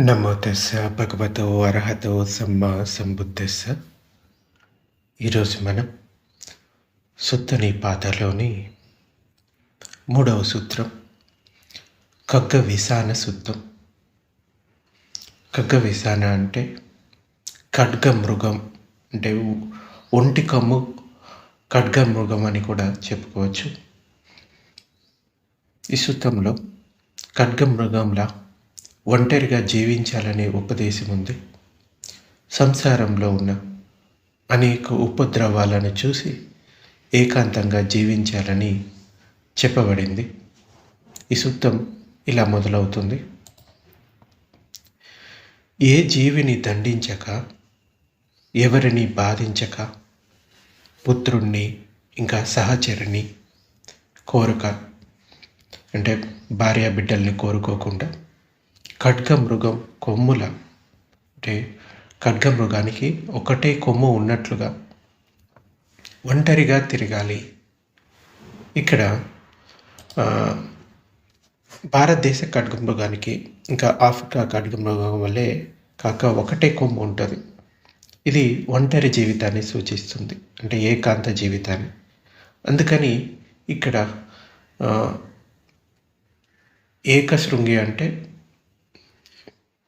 నమో తెస్స భగవతో అర్హతో సమ్మ సంబుద్ధెస్స ఈరోజు మనం సుత్తని పాతలోని మూడవ సూత్రం కగ్గ విసాన సూత్రం. కగ్గ విసాన అంటే ఖడ్గ మృగం అంటే ఒంటి కమ్ము ఖడ్గ మృగం అని కూడా చెప్పుకోవచ్చు. ఈ సూత్రంలో ఖడ్గ మృగంలా ఒంటరిగా జీవించాలనే ఉపదేశం ఉంది. సంసారంలో ఉన్న అనేక ఉపద్రవాలను చూసి ఏకాంతంగా జీవించాలని చెప్పబడింది. ఈ సూత్రం ఇలా మొదలవుతుంది. ఏ జీవిని దండించక ఎవరిని బాధించక పుత్రుణ్ణి ఇంకా సహచరిని కోరక అంటే భార్య బిడ్డల్ని కోరుకోకుండా ఖడ్గ మృగం కొమ్ముల అంటే ఖడ్గ మృగానికి ఒకటే కొమ్ము ఉన్నట్లుగా ఒంటరిగా తిరగాలి. ఇక్కడ భారతదేశ ఖడ్గ మృగానికి ఇంకా ఆఫ్రికా ఖడ్గ మృగం వల్లే కాక ఒకటే కొమ్ము ఉంటుంది. ఇది ఒంటరి జీవితాన్ని సూచిస్తుంది అంటే ఏకాంత జీవితాన్ని. అందుకని ఇక్కడ ఏక ఏకశృంగి అంటే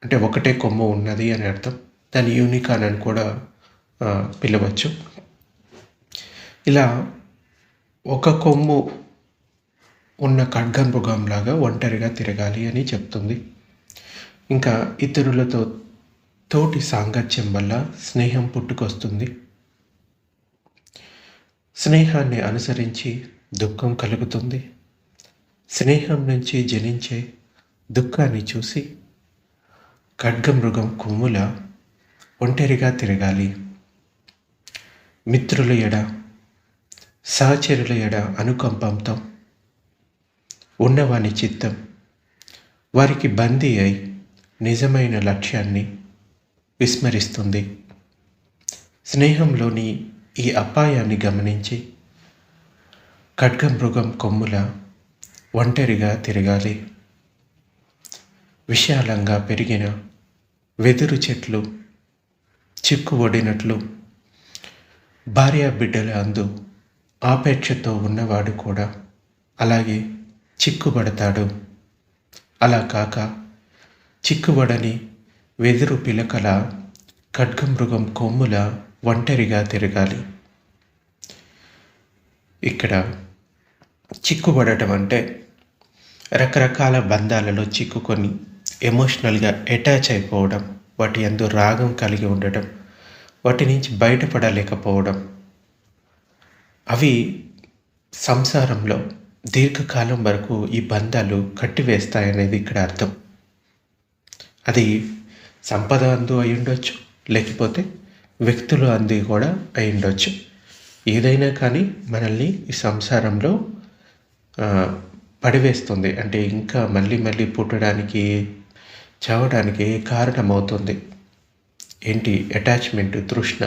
అంటే ఒకటే కొమ్ము ఉన్నది అని అర్థం. దాని యూనికాన్ అని కూడా పిలవచ్చు. ఇలా ఒక కొమ్ము ఉన్న ఖడ్గమృగంలాగా ఒంటరిగా తిరగాలి అని చెప్తుంది. ఇంకా ఇతరులతో తోటి సాంగత్యం వల్ల స్నేహం పుట్టుకొస్తుంది. స్నేహాన్ని అనుసరించి దుఃఖం కలుగుతుంది. స్నేహం నుంచి జనించే దుఃఖాన్ని చూసి ఖడ్గమృగం కొమ్ముల ఒంటరిగా తిరగాలి. మిత్రుల ఎడ సహచరుల ఎడ అనుకంపంతో. ఉన్నవాని చిత్తం వారికి బందీ అయి నిజమైన లక్ష్యాన్ని విస్మరిస్తుంది. స్నేహంలోని ఈ అపాయాన్ని గమనించి ఖడ్గమృగం కొమ్ముల ఒంటరిగా తిరగాలి. విశాలంగా పెరిగిన వెదురు చెట్లు చిక్కుబడినట్లు భార్య బిడ్డల అందు ఆపేక్షతో ఉన్నవాడు కూడా అలాగే చిక్కుబడతాడు. అలా కాక చిక్కుబడని వెదురు పిలకల ఖడ్గమృగం కొమ్ముల ఒంటరిగా తిరగాలి. ఇక్కడ చిక్కుబడటం అంటే రకరకాల బంధాలలో చిక్కుకొని ఎమోషనల్గా అటాచ్ అయిపోవడం వాటి అందు రాగం కలిగి ఉండటం వాటి నుంచి బయటపడలేకపోవడం. అవి సంసారంలో దీర్ఘకాలం వరకు ఈ బంధాలు కట్టివేస్తాయనేది ఇక్కడ అర్థం. అది సంపద అందు అయి ఉండొచ్చు లేకపోతే వ్యక్తులు అంది కూడా అయి ఉండొచ్చు. ఏదైనా కానీ మనల్ని ఈ సంసారంలో పడివేస్తుంది. అంటే ఇంకా మళ్ళీ మళ్ళీ పుట్టడానికి చావడానికి కారణమవుతుంది. ఏంటి అటాచ్మెంట్ తృష్ణ?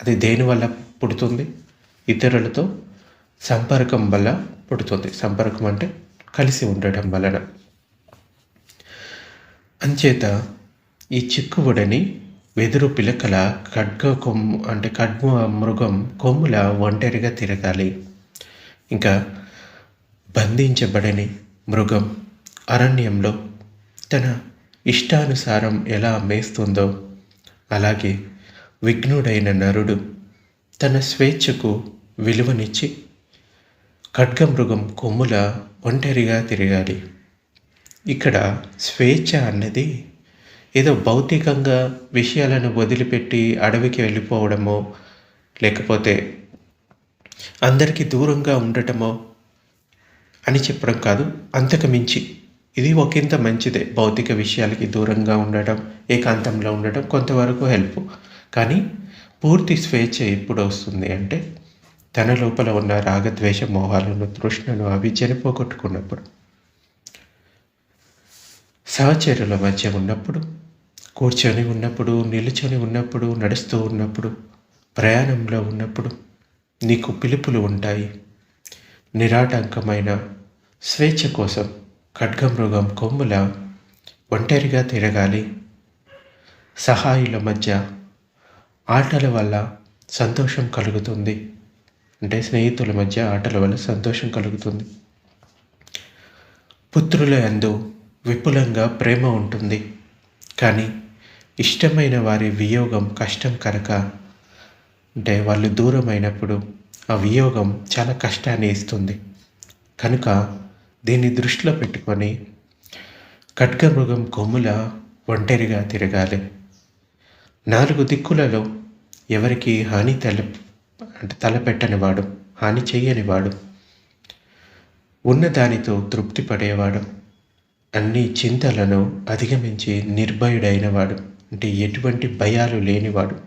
అది దేనివల్ల పుడుతుంది? ఇతరులతో సంపర్కం వల్ల పుడుతుంది. సంపర్కం అంటే కలిసి ఉండటం వలన. అంచేత ఈ చిక్కుబడని వెదురు పిలకల ఖడ్గ కొమ్ము అంటే ఖడ్గ మృగం కొమ్ముల ఒంటరిగా తిరగాలి. ఇంకా బంధించబడని మృగం అరణ్యంలో తన ఇష్టానుసారం ఎలా మేస్తుందో. అలాగే విఘ్నుడైన నరుడు తన స్వేచ్ఛకు విలువనిచ్చి ఖడ్గమృగం కొమ్ముల ఒంటరిగా తిరగాలి. ఇక్కడ స్వేచ్ఛ అన్నది ఏదో భౌతికంగా విషయాలను వదిలిపెట్టి అడవికి వెళ్ళిపోవడమో లేకపోతే అందరికీ దూరంగా ఉండటమో అని చెప్పడం కాదు అంతకు మించి. ఇది ఒకంత మంచిదే. భౌతిక విషయాలకి దూరంగా ఉండడం ఏకాంతంలో ఉండటం కొంతవరకు హెల్ప్ కానీ పూర్తి స్వేచ్ఛ ఎప్పుడు వస్తుంది అంటే తన లోపల ఉన్న రాగద్వేష మోహాలను తృష్ణను అవి చనిపోగొట్టుకున్నప్పుడు సహచరుల మధ్య ఉన్నప్పుడు కూర్చొని ఉన్నప్పుడు నిలుచొని ఉన్నప్పుడు నడుస్తూ ఉన్నప్పుడు ప్రయాణంలో ఉన్నప్పుడు నీకు పిలుపులు ఉంటాయి. నిరాటంకమైన స్వేచ్ఛ కోసం ఖడ్గమృగం కొమ్ముల ఒంటరిగా తిరగాలి. సహాయుల మధ్య ఆటల వల్ల సంతోషం కలుగుతుంది. అంటే స్నేహితుల మధ్య ఆటల వల్ల సంతోషం కలుగుతుంది. పుత్రుల ఎందు విపులంగా ప్రేమ ఉంటుంది. కానీ ఇష్టమైన వారి వియోగం కష్టం కనుక అంటే వాళ్ళు దూరమైనప్పుడు ఆ వియోగం చాలా కష్టాన్ని ఇస్తుంది. కనుక దీన్ని దృష్టిలో పెట్టుకొని ఖడ్గమృగం కొమ్ముల ఒంటరిగా తిరగాలి. నాలుగు దిక్కులలో ఎవరికి హాని తల అంటే తలపెట్టనివాడు హాని చెయ్యనివాడు ఉన్నదానితో తృప్తి పడేవాడు అన్ని చింతలను అధిగమించి నిర్భయుడైనవాడు అంటే ఎటువంటి భయాలు లేనివాడు.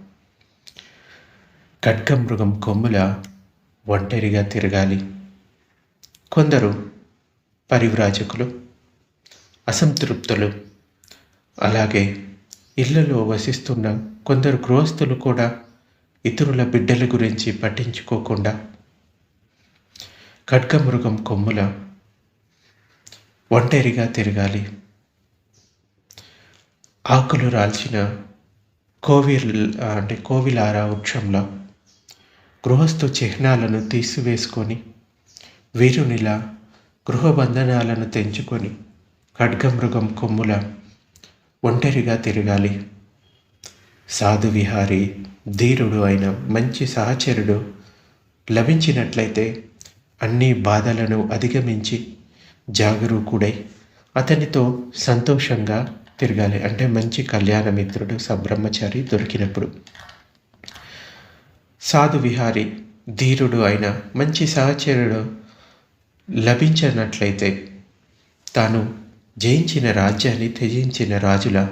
ఖడ్గమృగం కొమ్ముల ఒంటరిగా తిరగాలి. కొందరు పరివ్రాజకులు అసంతృప్తులు. అలాగే ఇళ్ళలో వసిస్తున్న కొందరు గృహస్థులు కూడా ఇతరుల బిడ్డల గురించి పట్టించుకోకుండా ఖడ్గమృగం కొమ్ముల ఒంటరిగా తిరగాలి. ఆకులు రాల్చిన కోవిల్ అంటే కోవిలారా వృక్షంలో గృహస్థు చిహ్నాలను తీసివేసుకొని వీరునిలా గృహబంధనాలను తెంచుకొని ఖడ్గమృగం కొమ్ముల ఒంటరిగా తిరగాలి. సాధు విహారి ధీరుడు అయిన మంచి సహచరుడు లభించినట్లయితే అన్ని బాధలను అధిగమించి జాగరూకుడై అతనితో సంతోషంగా తిరగాలి. అంటే మంచి కళ్యాణ మిత్రుడు సబ్రహ్మచారి దొరికినప్పుడు. సాధు విహారి ధీరుడు అయిన మంచి సహచరుడు లభించినట్లయితే తాను జయించిన రాజ్యాన్ని త్యజించిన రాజుల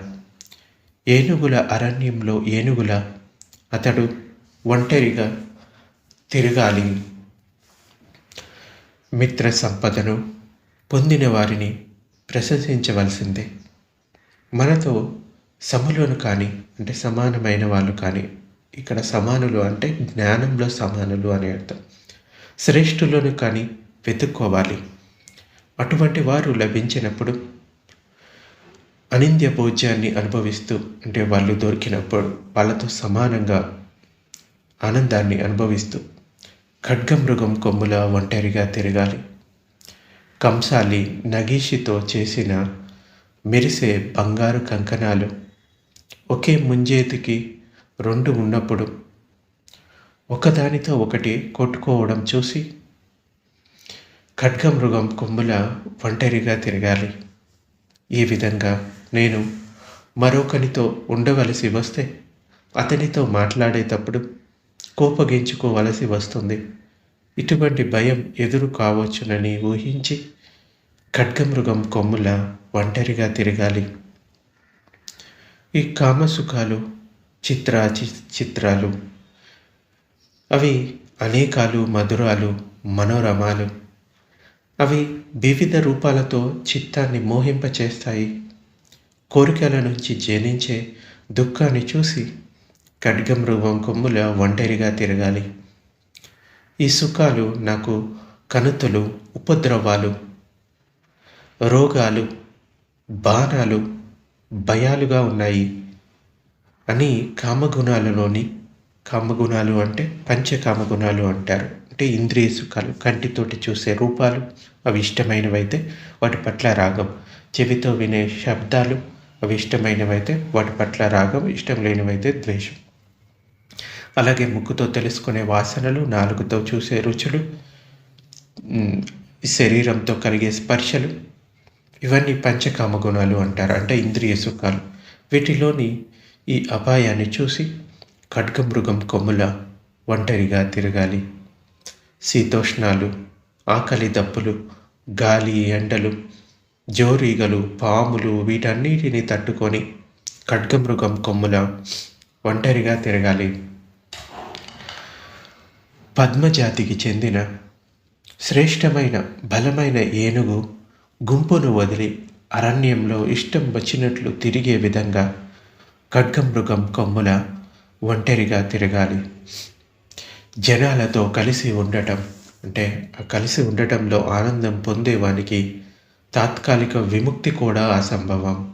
ఏనుగుల అరణ్యంలో ఏనుగుల అతడు ఒంటరిగా తిరగాలి. మిత్ర సంపదను పొందిన వారిని ప్రశంసించవలసిందే. మనతో సమలోను కానీ అంటే సమానమైన వాళ్ళు కానీ ఇక్కడ సమానులు అంటే జ్ఞానంలో సమానులు అని అర్థం. శ్రేష్ఠులను కానీ వెతుక్కోవాలి. అటువంటి వారు లభించినప్పుడు అనింద్య భోజ్యాన్ని అనుభవిస్తూ అంటే వాళ్ళు దొరికినప్పుడు వాళ్ళతో సమానంగా ఆనందాన్ని అనుభవిస్తూ ఖడ్గమృగం కొమ్ముల ఒంటరిగా తిరగాలి. కంసాలి నగీషితో చేసిన మెరిసే బంగారు కంకణాలు ఒకే ముంజేతికి రెండు ఉన్నప్పుడు ఒకదానితో ఒకటి కొట్టుకోవడం చూసి ఖడ్గమృగం కొమ్ముల ఒంటరిగా తిరగాలి. ఈ విధంగా నేను మరొకనితో ఉండవలసి వస్తే అతనితో మాట్లాడేటప్పుడు కోపగించుకోవలసి వస్తుంది. ఇటువంటి భయం ఎదురు కావచ్చునని ఊహించి ఖడ్గమృగం కొమ్ముల ఒంటరిగా తిరగాలి. ఈ కామసుఖాలు చిత్ర చిత్రాలు అవి అనేకాలు మధురాలు మనోరమాలు అవి వివిధ రూపాలతో చిత్తాన్ని మోహింపచేస్తాయి. కోరికల నుంచి జనించే దుఃఖాన్ని చూసి ఖడ్గమృగం కొమ్ముల ఒంటరిగా తిరగాలి. ఈ సుఖాలు నాకు కనుతలు ఉపద్రవాలు రోగాలు బాణాలు భయాలుగా ఉన్నాయి అని కామగుణాలలోని కామగుణాలు అంటే పంచకామగుణాలు అంటారు. అంటే ఇంద్రియ సుఖాలు కంటితోటి చూసే రూపాలు అవి ఇష్టమైనవైతే వాటి పట్ల రాగం. చెవితో వినే శబ్దాలు అవి ఇష్టమైనవైతే వాటి పట్ల రాగం ఇష్టం లేనివైతే ద్వేషం. అలాగే ముక్కుతో తెలుసుకునే వాసనలు నాలుగుతో చూసే రుచులు శరీరంతో కలిగే స్పర్శలు ఇవన్నీ పంచకామ గుణాలు అంటారు. అంటే ఇంద్రియ సుఖాలు. వీటిలోని ఈ అపాయాన్ని చూసి ఖడ్గమృగం కొమ్ముల ఒంటరిగా తిరగాలి. శీతోష్ణాలు ఆకలి దప్పులు గాలి ఎండలు జోరీగలు పాములు వీటన్నిటిని తట్టుకొని ఖడ్గమృగం కొమ్ముల ఒంటరిగా తిరగాలి. పద్మజాతికి చెందిన శ్రేష్టమైన బలమైన ఏనుగు గుంపును వదిలి అరణ్యంలో ఇష్టం వచ్చినట్లు తిరిగే విధంగా ఖడ్గమృగం కొమ్ముల ఒంటరిగా తిరగాలి. జనాలతో కలిసి ఉండటం అంటే కలిసి ఉండటంలో ఆనందం పొందేవానికి తాత్కాలిక విముక్తి కూడా అసంభవం.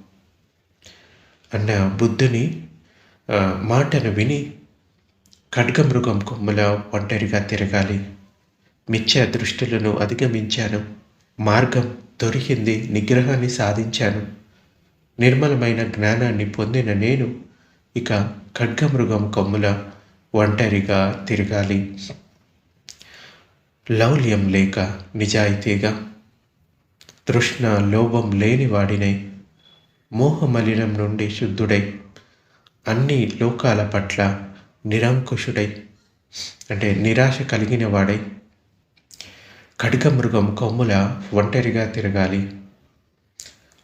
అన్న బుద్ధుని మాటను విని ఖడ్గమృగం కొమ్మల ఒంటరిగా తిరగాలి. మిథ్యా దృష్టులను అధిగమించాను. మార్గం దొరికింది నిగ్రహాన్ని సాధించాను. నిర్మలమైన జ్ఞానాన్ని పొందిన నేను ఇక ఖడ్గమృగం కొమ్ముల ఒంటరిగా తిరగాలి. లౌల్యం లేక నిజాయితీగా తృష్ణ లోభం లేని వాడినై మోహమలినం నుండి శుద్ధుడై అన్ని లోకాల పట్ల నిరంకుశుడై అంటే నిరాశ కలిగిన వాడై ఖడ్గమృగం కొమ్ముల ఒంటరిగా తిరగాలి.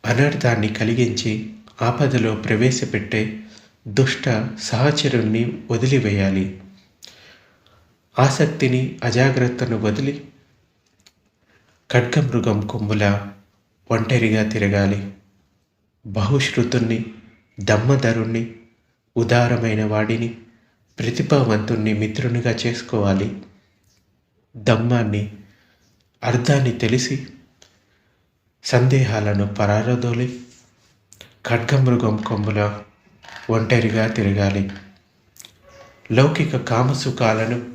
అనర్థాన్ని కలిగించి ఆపదలో ప్రవేశపెట్టే దుష్ట సహచరుణ్ణి వదిలివేయాలి. ఆసక్తిని అజాగ్రత్తను వదిలి ఖడ్గమృగం కొమ్ముల ఒంటరిగా తిరగాలి. బహుశ్రుతుణ్ణి దమ్మధరుణ్ణి ఉదారమైన వాడిని ప్రతిభావంతుణ్ణి మిత్రునిగా చేసుకోవాలి. దమ్మాన్ని అర్థాన్ని తెలిసి సందేహాలను పరారదోలి ఖడ్గమృగం కొమ్ముల ఒంటరిగా తిరగాలి. లౌకిక కామసుఖాలను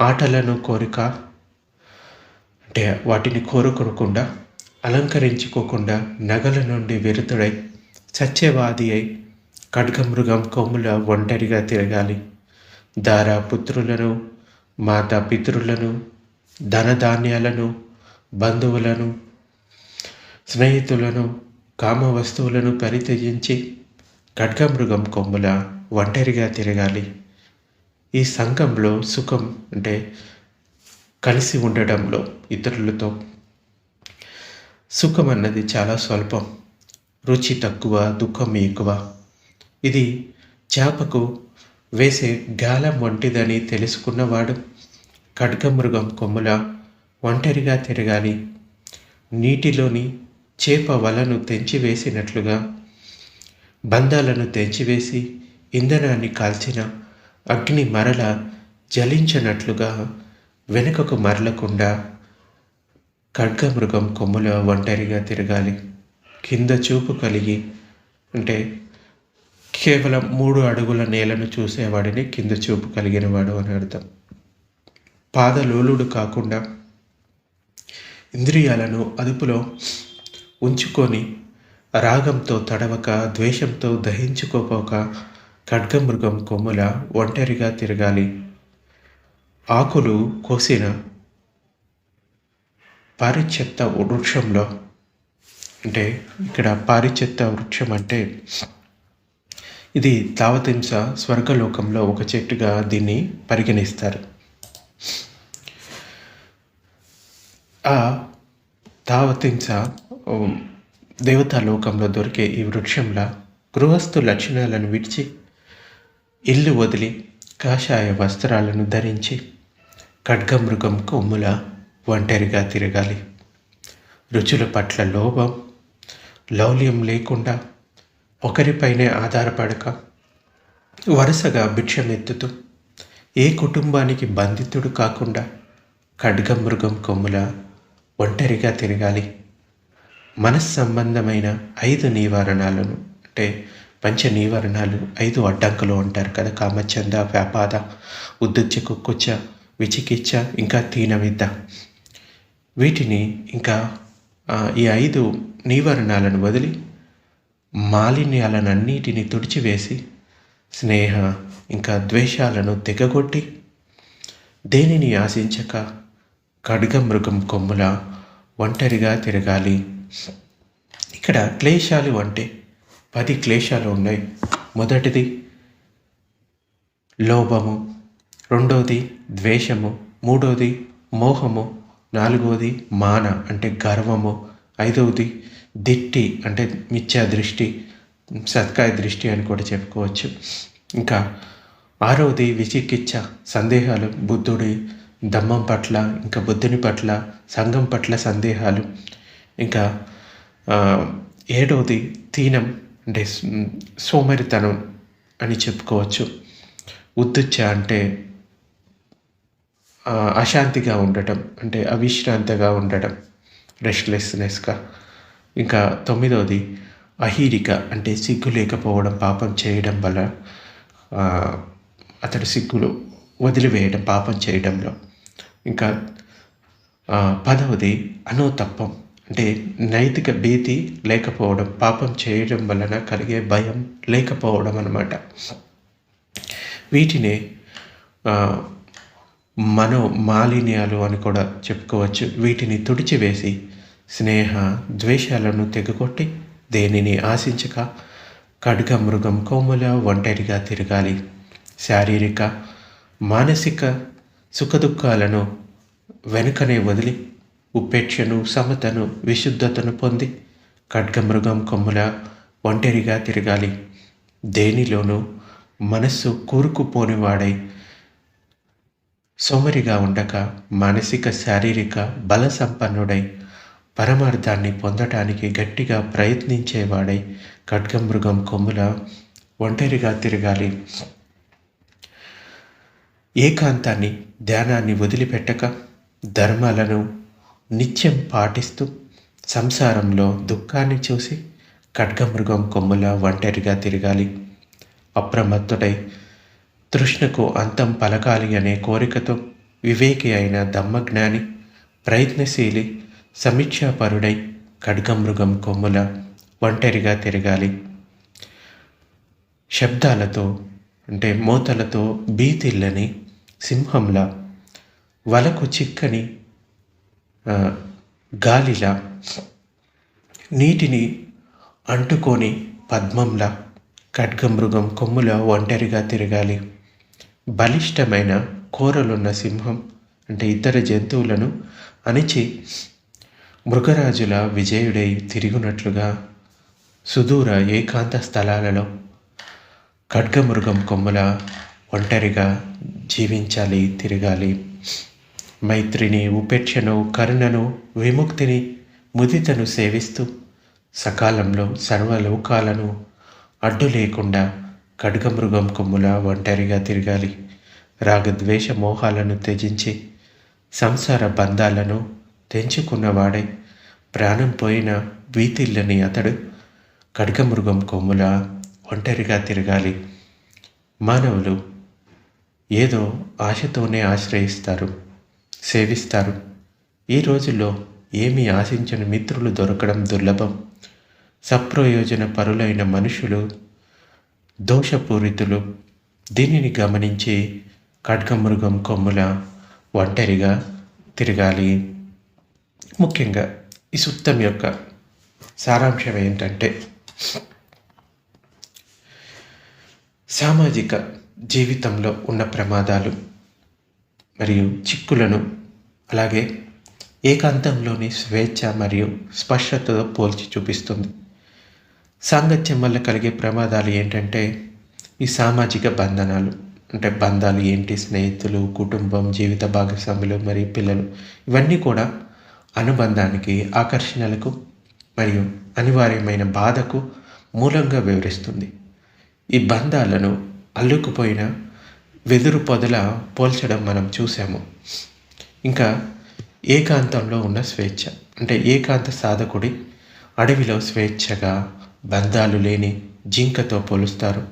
ఆటలను కోరిక అంటే వాటిని కోరుకోకుండా అలంకరించుకోకుండా నగల నుండి విరుతుడై సత్యవాది అయి ఖడ్గమృగం కొమ్ముల ఒంటరిగా తిరగాలి. దారా పుత్రులను మాతా పితరులను ధనధాన్యాలను బంధువులను స్నేహితులను కామ వస్తువులను పరిత్యజించి ఖడ్గమృగం కొమ్ముల ఒంటరిగా తిరగాలి. ఈ సంఘంలో సుఖం అంటే కలిసి ఉండడంలో ఇతరులతో. సుఖం అన్నది చాలా స్వల్పం రుచి తక్కువ దుఃఖం ఎక్కువ. ఇది చేపకు వేసే గాలం వంటిదని తెలుసుకున్నవాడు ఖడ్గమృగం కొమ్ముల ఒంటరిగా తిరగాలి. నీటిలోని చేప వలను తెంచివేసినట్లుగా బంధాలను తెంచివేసి ఇంధనాన్ని కాల్చిన అగ్ని మరల జలించనట్లుగా వెనుకకు మరలకుండా ఖడ్గమృగం కొమ్ముల ఒంటరిగా తిరగాలి. కింద చూపు కలిగి అంటే కేవలం మూడు అడుగుల నేలను చూసేవాడిని కింద చూపు కలిగినవాడు అని అర్థం. పాదలోలుడు కాకుండా ఇంద్రియాలను అదుపులో ఉంచుకొని రాగంతో తడవక ద్వేషంతో దహించుకోపోక ఖడ్గమృగం కొమ్ముల ఒంటరిగా తిరగాలి. ఆకులు కోసిన పారిచెత్త వృక్షంలో అంటే ఇక్కడ పారిచెత్త వృక్షం అంటే ఇది తావతింస స్వర్గలోకంలో ఒక చెట్టుగా దీన్ని పరిగణిస్తారు. ఆ తావతింస దేవతాలోకంలో లోకంలో దొరికే ఈ వృక్షంలా గృహస్థు లక్షణాలను విడిచి ఇల్లు వదిలి కాషాయ వస్త్రాలను ధరించి ఖడ్గమృగం కొమ్ముల ఒంటరిగా తిరగాలి. రుచుల పట్ల లోభం లౌల్యం లేకుండా ఒకరిపైనే ఆధారపడక వరుసగా భిక్షమెత్తుతూ ఏ కుటుంబానికి బంధితుడు కాకుండా ఖడ్గమృగం కొమ్ముల ఒంటరిగా తిరగాలి. మనస్సంబంధమైన ఐదు నివారణాలను అంటే పంచ నివారణాలు ఐదు అడ్డంకులు అంటారు కదా. కామచంద వ్యాపాద ఉద్దుచ్చ కుక్కుచ్చ విచికిచ్చ ఇంకా తీనవిద్ద వీటిని ఇంకా ఈ ఐదు నివారణాలను వదిలి మాలిన్యాలనన్నిటిని తుడిచివేసి స్నేహ ఇంకా ద్వేషాలను తెగగొట్టి దేనిని ఆశించక ఖడ్గమృగం కొమ్ముల ఒంటరిగా తిరగాలి. ఇక్కడ క్లేశాలు అంటే పది క్లేశాలు ఉన్నాయి. మొదటిది లోభము రెండోది ద్వేషము మూడోది మోహము నాలుగోది మాన అంటే గర్వము ఐదవది దిట్టి అంటే మిథ్యా దృష్టి సత్కాయ దృష్టి అని కూడా చెప్పుకోవచ్చు. ఇంకా ఆరవది విచికిత్స సందేహాలు బుద్ధుడి దమ్మం పట్ల ఇంకా బుద్ధుని పట్ల సంఘం పట్ల సందేహాలు. ఇంకా ఏడవది తీనం అంటే సోమరితనం అని చెప్పుకోవచ్చు. ఉద్దుచ్చ అంటే అశాంతిగా ఉండటం అంటే అవిశ్రాంతిగా ఉండటం రెస్ట్లెస్నెస్గా. ఇంకా తొమ్మిదవది అహీరిక అంటే సిగ్గు లేకపోవడం పాపం చేయడం వల్ల అతడు సిగ్గులు వదిలివేయడం పాపం చేయడంలో. ఇంకా పదవది అనోతప్పం. అంటే నైతిక భీతి లేకపోవడం పాపం చేయడం వలన కలిగే భయం లేకపోవడం అనమాట వీటిని మనో మాలిన్యాలు అని కూడా చెప్పుకోవచ్చు. వీటిని తుడిచివేసి స్నేహ ద్వేషాలను తెగకొట్టి దేనిని ఆశించక ఖడ్గ మృగం కోముల ఒంటరిగా తిరగాలి. శారీరక మానసిక సుఖదుఖాలను వెనుకనే వదిలి ఉపేక్షను సమతను విశుద్ధతను పొంది ఖడ్గమృగం కొమ్ముల ఒంటరిగా తిరగాలి. దేనిలోనూ మనస్సు కూరుకుపోనివాడై సోమరిగా ఉండక మానసిక శారీరక బల సంపన్నుడై పరమార్థాన్ని పొందటానికి గట్టిగా ప్రయత్నించేవాడై ఖడ్గమృగం కొమ్ముల ఒంటరిగా తిరగాలి. ఏకాంతాన్ని ధ్యానాన్ని వదిలిపెట్టక ధర్మాలను నిత్యం పాటిస్తూ సంసారంలో దుఃఖాన్ని చూసి ఖడ్గమృగం కొమ్ముల ఒంటరిగా తిరగాలి. అప్రమత్తుడై తృష్ణకు అంతం పలకాలి అనే కోరికతో వివేకి అయిన దమ్మజ్ఞాని ప్రయత్నశీలి సమీక్షాపరుడై ఖడ్గమృగం కొమ్ముల ఒంటరిగా తిరగాలి. శబ్దాలతో అంటే మోతలతో బీతిల్లని సింహంలా వలకు చిక్కని గాలిలా నీటిని అంటుకొని పద్మంలా ఖడ్గమృగం కొమ్ముల ఒంటరిగా తిరగాలి. బలిష్టమైన కోరలున్న సింహం అంటే ఇతర జంతువులను అణిచి మృగరాజుల విజయుడై తిరుగునట్లుగా సుదూర ఏకాంత స్థలాలలో ఖడ్గమృగం కొమ్ముల ఒంటరిగా జీవించాలి తిరగాలి. మైత్రిని ఉపేక్షను కరుణను విముక్తిని ముదితను సేవిస్తూ సకాలంలో సర్వలోకాలను అడ్డు లేకుండా ఖడ్గమృగం కొమ్ముల ఒంటరిగా తిరగాలి. రాగద్వేష మోహాలను త్యజించి సంసార బంధాలను తెంచుకున్నవాడై ప్రాణం పోయిన వీతిల్లని అతడు ఖడ్గమృగం కొమ్ముల ఒంటరిగా తిరగాలి. మానవులు ఏదో ఆశతోనే ఆశ్రయిస్తారు. సేవిస్తారు. ఈ రోజుల్లో ఏమీ ఆశించని మిత్రులు దొరకడం దుర్లభం. సప్రయోజన పరులైన మనుషులు దోషపూరితులు దీనిని గమనించి ఖడ్గమృగం కొమ్ముల ఒంటరిగా తిరగాలి. ముఖ్యంగా ఈ సుత్తం యొక్క సారాంశం ఏంటంటే సామాజిక జీవితంలో ఉన్న ప్రమాదాలు. మరియు చిక్కులను అలాగే ఏకాంతంలోని స్వేచ్ఛ మరియు స్పష్టతతో పోల్చి చూపిస్తుంది. సాంగత్యం వల్ల కలిగే ప్రమాదాలు ఏంటంటే ఈ సామాజిక బంధనాలు అంటే బంధాలు ఏంటి? స్నేహితులు కుటుంబం జీవిత భాగస్వాములు మరియు పిల్లలు ఇవన్నీ కూడా అనుబంధానికి ఆకర్షణలకు మరియు అనివార్యమైన బాధకు మూలంగా వివరిస్తుంది. ఈ బంధాలను అల్లుకుపోయిన వెదురు పొదల పోల్చడం మనం చూసాము ఇంకా ఏకాంతంలో ఉన్న స్వేచ్ఛ. అంటే ఏకాంత సాధకుడి అడవిలో స్వేచ్ఛగా బంధాలు లేని జింకతో పోలుస్తారు.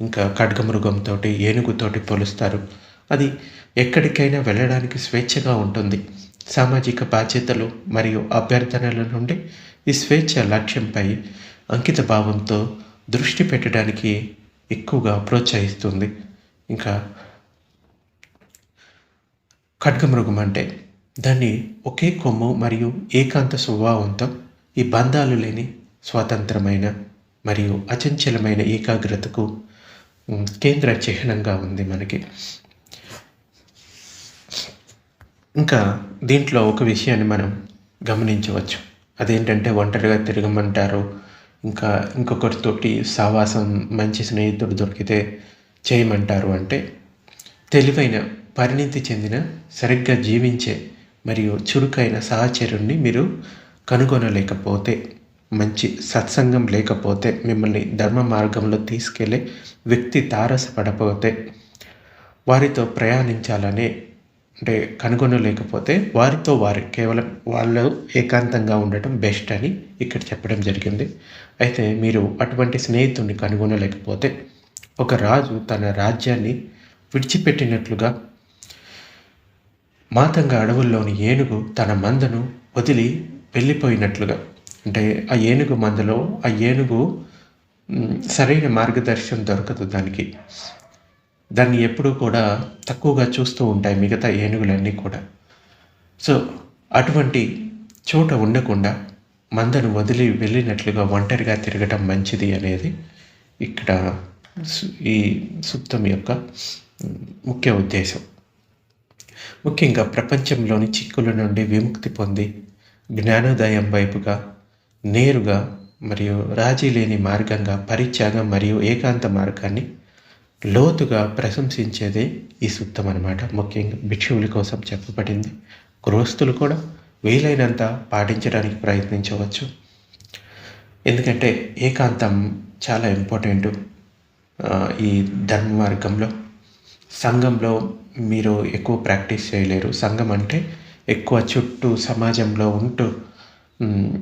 ఇంకా ఖడ్గమృగంతో ఏనుగుతోటి పోలుస్తారు. అది ఎక్కడికైనా వెళ్ళడానికి స్వేచ్ఛగా ఉంటుంది. సామాజిక బాధ్యతలు మరియు అభ్యర్థనల నుండి ఈ స్వేచ్ఛ లక్ష్యంపై అంకిత భావంతో దృష్టి పెట్టడానికి ఎక్కువగా ప్రోత్సహిస్తుంది. ఇంకా ఖడ్గమృగం అంటే దాన్ని ఒకే కొమ్ము మరియు ఏకాంత స్వభావంతో ఈ బంధాలు లేని స్వతంత్రమైన మరియు అచంచలమైన ఏకాగ్రతకు కేంద్ర చిహ్నంగా ఉంది మనకి. ఇంకా దీంట్లో ఒక విషయాన్ని మనం గమనించవచ్చు. అదేంటంటే ఒంటరిగా తిరగమంటారు. ఇంకా ఇంకొకరితోటి సావాసం మంచి స్నేహితుడు దొరికితే చేయమంటారు అంటే తెలివైన పరిణితి చెందిన సరిగ్గా జీవించే మరియు చురుకైన సహచరుణ్ణి మీరు కనుగొనలేకపోతే మంచి సత్సంగం లేకపోతే మిమ్మల్ని ధర్మ మార్గంలో తీసుకెళ్ళే వ్యక్తి తారసపడపోతే వారితో ప్రయాణించాలనే అంటే కనుగొనలేకపోతే వారితో వారు కేవలం వాళ్ళు ఏకాంతంగా ఉండటం బెస్ట్ అని ఇక్కడ చెప్పడం జరిగింది. అయితే మీరు అటువంటి స్నేహితుడిని కనుగొనలేకపోతే ఒక రాజు తన రాజ్యాన్ని విడిచిపెట్టినట్లుగా మాతంగా అడవుల్లోని ఏనుగు తన మందను వదిలి వెళ్ళిపోయినట్లుగా. అంటే ఆ ఏనుగు మందలో ఆ ఏనుగు సరైన మార్గదర్శనం దొరకదు దానికి. దాన్ని ఎప్పుడూ కూడా తక్కువగా చూస్తూ ఉంటాయి మిగతా ఏనుగులన్నీ కూడా. సో అటువంటి చోట ఉండకుండా మందను వదిలి వెళ్ళినట్లుగా ఒంటరిగా తిరగటం మంచిది అనేది ఇక్కడ ఈ సూక్తం యొక్క ముఖ్య ఉద్దేశం. ముఖ్యంగా ప్రపంచంలోని చిక్కుల నుండి విముక్తి పొంది జ్ఞానోదయం వైపుగా నేరుగా మరియు రాజీ లేని మార్గంగా పరిత్యాగం మరియు ఏకాంత మార్గాన్ని లోతుగా ప్రశంసించేదే ఈ సూక్తం అనమాట ముఖ్యంగా భిక్షువుల కోసం చెప్పబడింది. గృహస్థులు కూడా వీలైనంత పాటించడానికి ప్రయత్నించవచ్చు. ఎందుకంటే ఏకాంతం చాలా ఇంపార్టెంట్. ఈ ధర్మ మార్గంలో సంఘంలో మీరు ఎక్కువ ప్రాక్టీస్ చేయలేరు. సంఘం అంటే ఎక్కువ చుట్టూ సమాజంలో ఉంటూ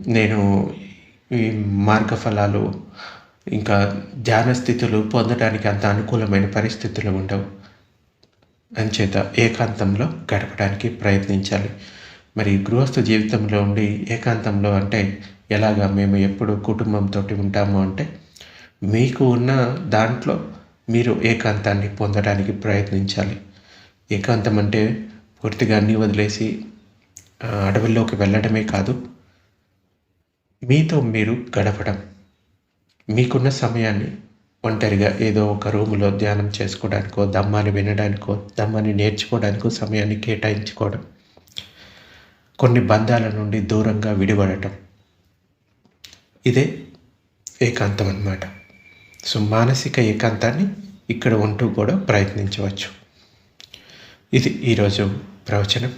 నేను ఈ మార్గఫలాలు ఇంకా ధ్యాన స్థితులు పొందడానికి అంత అనుకూలమైన పరిస్థితులు ఉండవు. అంచేత ఏకాంతంలో గడపడానికి ప్రయత్నించాలి. మరి గృహస్థ జీవితంలో ఉండి ఏకాంతంలో అంటే ఎలాగా మేము ఎప్పుడు కుటుంబంతో ఉంటాము అంటే మీకు ఉన్న దాంట్లో మీరు ఏకాంతాన్ని పొందడానికి ప్రయత్నించాలి. ఏకాంతం అంటే పూర్తిగా అన్నీ వదిలేసి అడవుల్లోకి వెళ్ళడమే కాదు మీతో మీరు గడపడం మీకున్న సమయాన్ని ఒంటరిగా ఏదో ఒక రూములో ధ్యానం చేసుకోవడానికో దమ్మాన్ని వినడానికో దమ్మాన్ని నేర్చుకోవడానికో సమయాన్ని కేటాయించుకోవడం కొన్ని బంధాల నుండి దూరంగా విడిపడటం ఇదే ఏకాంతం అన్నమాట. సో మానసిక ఏకాంతాన్ని ఇక్కడ ఉంటూ కూడా ప్రయత్నించవచ్చు. ఇది ఈరోజు ప్రవచనం.